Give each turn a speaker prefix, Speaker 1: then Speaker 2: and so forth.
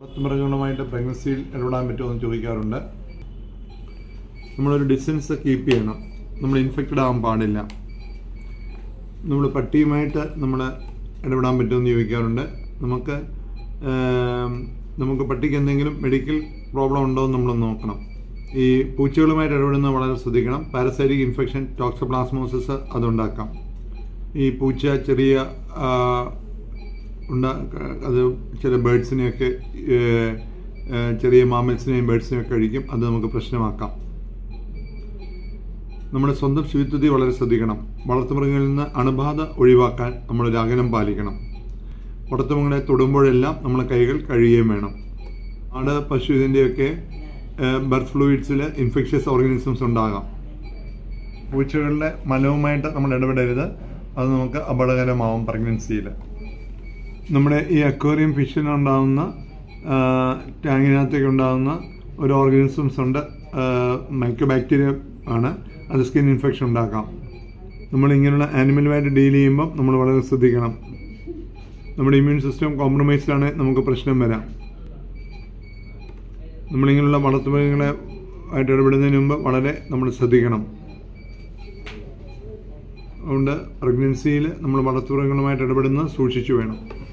Speaker 1: വളർത്തുമൃഗങ്ങളുമായിട്ട് പ്രഗ്നൻസിയിൽ ഇടപെടാൻ പറ്റുമെന്ന് ചോദിക്കാറുണ്ട്. നമ്മളൊരു ഡിസ്റ്റൻസ് കീപ്പ് ചെയ്യണം. നമ്മൾ ഇൻഫെക്റ്റഡ് ആകാൻ പാടില്ല. നമ്മൾ പട്ടിയുമായിട്ട് നമ്മൾ ഇടപെടാൻ പറ്റുമെന്ന് ചോദിക്കാറുണ്ട്. നമുക്ക് നമുക്ക് പട്ടിക്ക് എന്തെങ്കിലും മെഡിക്കൽ പ്രോബ്ലം ഉണ്ടോ എന്ന് നമ്മൾ നോക്കണം. ഈ പൂച്ചകളുമായിട്ട് ഇടപെടുന്നത് വളരെ ശ്രദ്ധിക്കണം. പാരസൈറ്റിക് ഇൻഫെക്ഷൻ ടോക്സോപ്ലാസ്മോസിസ് അതുണ്ടാക്കാം. ഈ പൂച്ച ചെറിയ ഉണ്ടാ അത് ചില ബേഡ്സിനെയൊക്കെ ചെറിയ മാമൽസിനെയും ബേഡ്സിനെയൊക്കെ കഴിക്കും. അത് നമുക്ക് പ്രശ്നമാക്കാം. നമ്മുടെ സ്വന്തം ശുചിത്വത്തെ വളരെ ശ്രദ്ധിക്കണം. വളർത്തുമൃഗങ്ങളിൽ നിന്ന് അണുബാധ ഒഴിവാക്കാൻ നമ്മൾ അകലം പാലിക്കണം. വളർത്തുമൃഗങ്ങളെ തൊടുമ്പോഴെല്ലാം നമ്മൾ കൈകൾ കഴുകുകയും വേണം. ആട് പശു ഇതിന്റെയൊക്കെ ബർത്ത് ഫ്ലൂയിഡ്സിൽ ഇൻഫെക്ഷ്യസ് ഓർഗാനിസംസ് ഉണ്ടാകാം. പൂച്ചകളുടെ മലവുമായിട്ട് നമ്മൾ ഇടപെടരുത്. അത് നമുക്ക് അപകടകരമാവും പ്രഗ്നൻസിയിൽ. നമ്മുടെ ഈ അക്വേറിയം ഫിഷിനുണ്ടാകുന്ന ടാങ്കിനകത്തേക്ക് ഉണ്ടാകുന്ന ഒരു ഓർഗാനിസംസ് ഉണ്ട് മൈക്രോ ബാക്ടീരിയ ആണ്. അത് സ്കിൻ ഇൻഫെക്ഷൻ ഉണ്ടാക്കാം. നമ്മൾ ഇങ്ങനെയുള്ള ആനിമലുമായിട്ട് ഡീൽ ചെയ്യുമ്പം നമ്മൾ വളരെ ശ്രദ്ധിക്കണം. നമ്മുടെ ഇമ്മ്യൂൺ സിസ്റ്റം കോംപ്രമൈസ്ഡ് ആണ് നമുക്ക് പ്രശ്നം വരാം. നമ്മളിങ്ങനെയുള്ള വളർത്തുമൃഗങ്ങളെ ആയിട്ട് ഇടപെടുന്നതിന് മുമ്പ് വളരെ നമ്മൾ ശ്രദ്ധിക്കണം. അതുകൊണ്ട് പ്രഗ്നൻസിയിൽ നമ്മൾ വളർത്തുമൃഗങ്ങളുമായിട്ട് ഇടപെടുന്നത് സൂക്ഷിച്ചു വേണം.